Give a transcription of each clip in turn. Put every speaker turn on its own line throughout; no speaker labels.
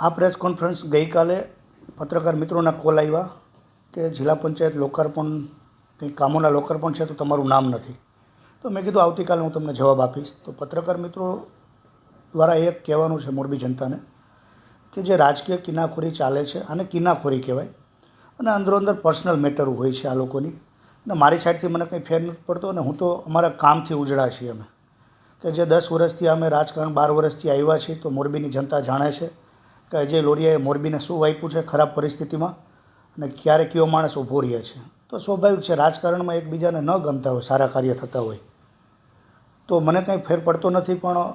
આ press conference ગઈકાલે પત્રકાર મિત્રોના કોલ આવ્યા કે જિલ્લા પંચાયત લોકાર્પણ, કંઈ કામોના લોકાર્પણ છે તો તમારું નામ નથી. તો મેં કીધું આવતીકાલે હું તમને જવાબ આપીશ. તો પત્રકાર મિત્રો દ્વારા એક કહેવાનું છે મોરબી જનતાને કે જે રાજકીય કિનાખોરી ચાલે છે, આને કિનાખોરી કહેવાય. અને અંદરો અંદર પર્સનલ મેટર હોય છે આ લોકોની. અને મારી સાઈડથી મને કંઈ ફેર નથી પડતો અને હું તો અમારા કામથી ઉજળા છીએ અમે. કે જે દસ વર્ષથી અમે રાજકારણ બાર વર્ષથી આવ્યા છીએ તો મોરબીની જનતા જાણે છે કે અજય લોરિયાએ મોરબીને શું વાપ્યું છે ખરાબ પરિસ્થિતિમાં અને ક્યારે કયો માણસ ઊભો રહે છે. તો સ્વાભાવિક છે, રાજકારણમાં એકબીજાને ન ગમતા હોય, સારા કાર્ય થતા હોય. તો મને કંઈ ફેર પડતો નથી, પણ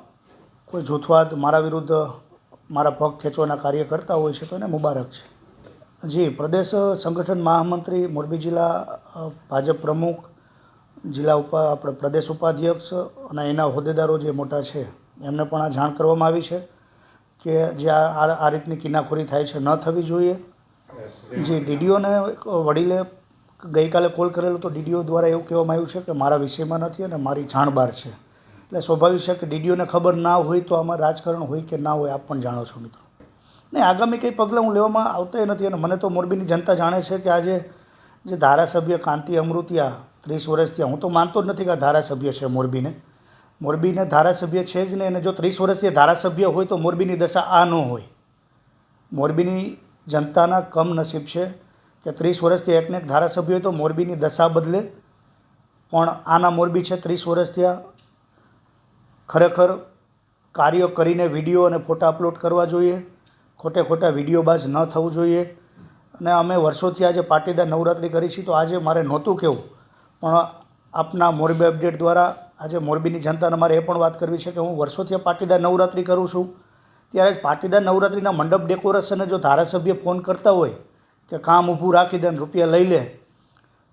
કોઈ જૂથવાદ મારા વિરુદ્ધ મારા પગ ખેંચવાના કાર્ય કરતા હોય છે તો એને મુબારક છે. જી, પ્રદેશ સંગઠન મહામંત્રી, મોરબી જિલ્લા ભાજપ પ્રમુખ, જિલ્લા ઉપા, આપણે પ્રદેશ ઉપાધ્યક્ષ અને એના હોદ્દેદારો જે મોટા છે, એમને પણ આ જાણ કરવામાં આવી છે. કે જે આ આ- રીતની કિનાખોરી થાય છે ન થવી જોઈએ. જે ડીડીઓને વડીલે ગઈકાલે કોલ કરેલો તો ડીડીઓ દ્વારા એવું કહેવામાં આવ્યું છે કે મારા વિષયમાં નથી અને મારી જાણ બહાર છે. એટલે સ્વાભાવિક છે કે ડીડીઓને ખબર ના હોય તો આમાં રાજકારણ હોય કે ના હોય આપ પણ જાણો છો મિત્રો. નહીં આગામી કંઈ પગલાં હું લેવામાં આવતા નથી અને મને તો મોરબીની જનતા જાણે છે કે આજે જે ધારાસભ્ય કાંતિ અમૃતિયા ત્રીસ વર્ષથી હું તો માનતો જ નથી કે આ ધારાસભ્ય છે મોરબીને. મોરબીને ધારાસભ્ય છે જ નહીં અને જો ત્રીસ વર્ષથી ધારાસભ્ય હોય તો મોરબીની દશા આ ન હોય. મોરબીની જનતાના કમનસીબ છે કે ત્રીસ વર્ષથી એકને એક ધારાસભ્ય હોય તો મોરબીની દશા બદલે. પણ આના મોરબી છે ત્રીસ વર્ષથી આ ખરેખર કાર્યો કરીને વીડિયો અને ફોટા અપલોડ કરવા જોઈએ. ખોટે ખોટા વિડીયોબાજ ન થવું જોઈએ. અને અમે વર્ષોથી આજે પાટીદાર નવરાત્રિ કરી છે, તો આજે મારે નહોતું કહેવું. પણ આપના મોરબી અપડેટ દ્વારા આજે મોરબીની જનતાને મારે એ પણ વાત કરવી છે કે હું વર્ષોથી પાટીદાર નવરાત્રિ કરું છું. ત્યારે પાટીદાર નવરાત્રિના મંડપ ડેકોરેશનને જો ધારાસભ્ય ફોન કરતા હોય કે કામ ઊભું રાખી દે રૂપિયા લઈ લે,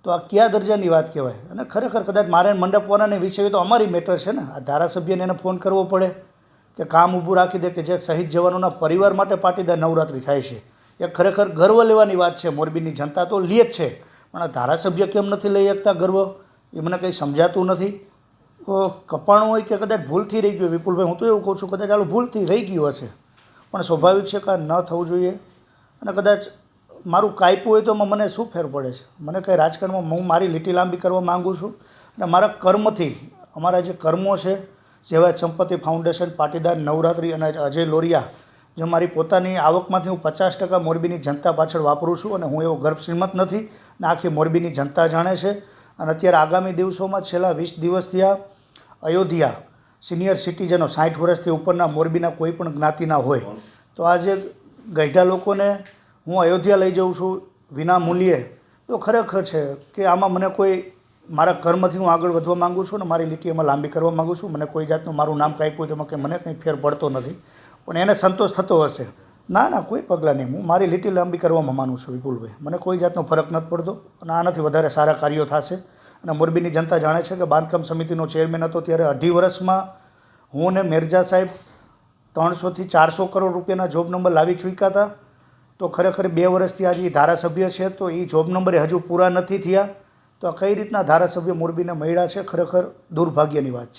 તો આ કયા દરજાની વાત કહેવાય? અને ખરેખર કદાચ મારે મંડપવાળાને વિષય તો અમારી મેટર છે ને. આ ધારાસભ્યને એને ફોન કરવો પડે કે કામ ઊભું રાખી દે કે જે શહીદ જવાનોના પરિવાર માટે પાટીદાર નવરાત્રિ થાય છે. એ ખરેખર ગર્વ લેવાની વાત છે મોરબીની જનતા તો લે જ છે. પણ આ ધારાસભ્ય કેમ નથી લઈ શકતા ગર્વ? એ મને કંઈ સમજાતું નથી. કપાણું હોય કે કદાચ ભૂલથી રહી ગયું, વિપુલભાઈ, હું તો એવું કહું છું, કદાચ ચાલો ભૂલથી રહી ગયું હશે. પણ સ્વાભાવિક છે કે ન થવું જોઈએ. અને કદાચ મારું કાપ્યું હોય તો મને શું ફેર પડે છે? મને કંઈ રાજકારણમાં હું મારી લીટી લાંબી કરવા માગું છું? અને મારા કર્મથી, અમારા જે કર્મો છે, જેવા સંપત્તિ ફાઉન્ડેશન, પાટીદાર નવરાત્રિ અને અજય લોરિયા, જે મારી પોતાની આવકમાંથી હું પચાસ ટકા મોરબીની જનતા પાછળ વાપરું છું અને હું એવો ગર્ભ શ્રીમત નથી ને આખી મોરબીની જનતા જાણે છે અને અત્યારે આગામી દિવસોમાં છેલ્લા વીસ દિવસથી આ અયોધ્યા સિનિયર સિટીઝનો સાઠ વર્ષથી ઉપરના મોરબીના કોઈ પણ જ્ઞાતિના હોય. તો આજે ગઈઢા લોકોને હું અયોધ્યા લઈ જાઉં છું વિના મૂલ્યે. તો ખરેખર છે કે આમાં મને કોઈ મારા કર્મથી હું આગળ વધવા માગું છું ને મારી લીટી એમાં લાંબી કરવા માગું છું. મને કોઈ જાતનું મારું નામ કાંઈ હોય તેમાં કે મને કંઈ ફેર પડતો નથી. પણ એને સંતોષ થતો હશે. ના ના, કોઈ પગલાં નહીં. હું મારી લીટી લાંબી કરવામાં માનું છું વિપુલભાઈ. મને કોઈ જાતનો ફરક નથી પડતો. અને આનાથી વધારે સારા કાર્યો થશે. અને મોરબીની જનતા જાણે છે કે બાંધકામ સમિતિનો ચેરમેન હતો ત્યારે અઢી વર્ષમાં હું ને મેરજા સાહેબ ત્રણસોથી ચારસો કરોડ રૂપિયાના જોબ નંબર લાવી ચૂક્યા હતા. તો ખરેખર બે વર્ષથી આજે ધારાસભ્ય છે, તો એ જોબ નંબરે હજુ પૂરા નથી થયા. તો આ કઈ રીતના ધારાસભ્ય મોરબીને મળ્યા છે, ખરેખર દુર્ભાગ્યની વાત છે.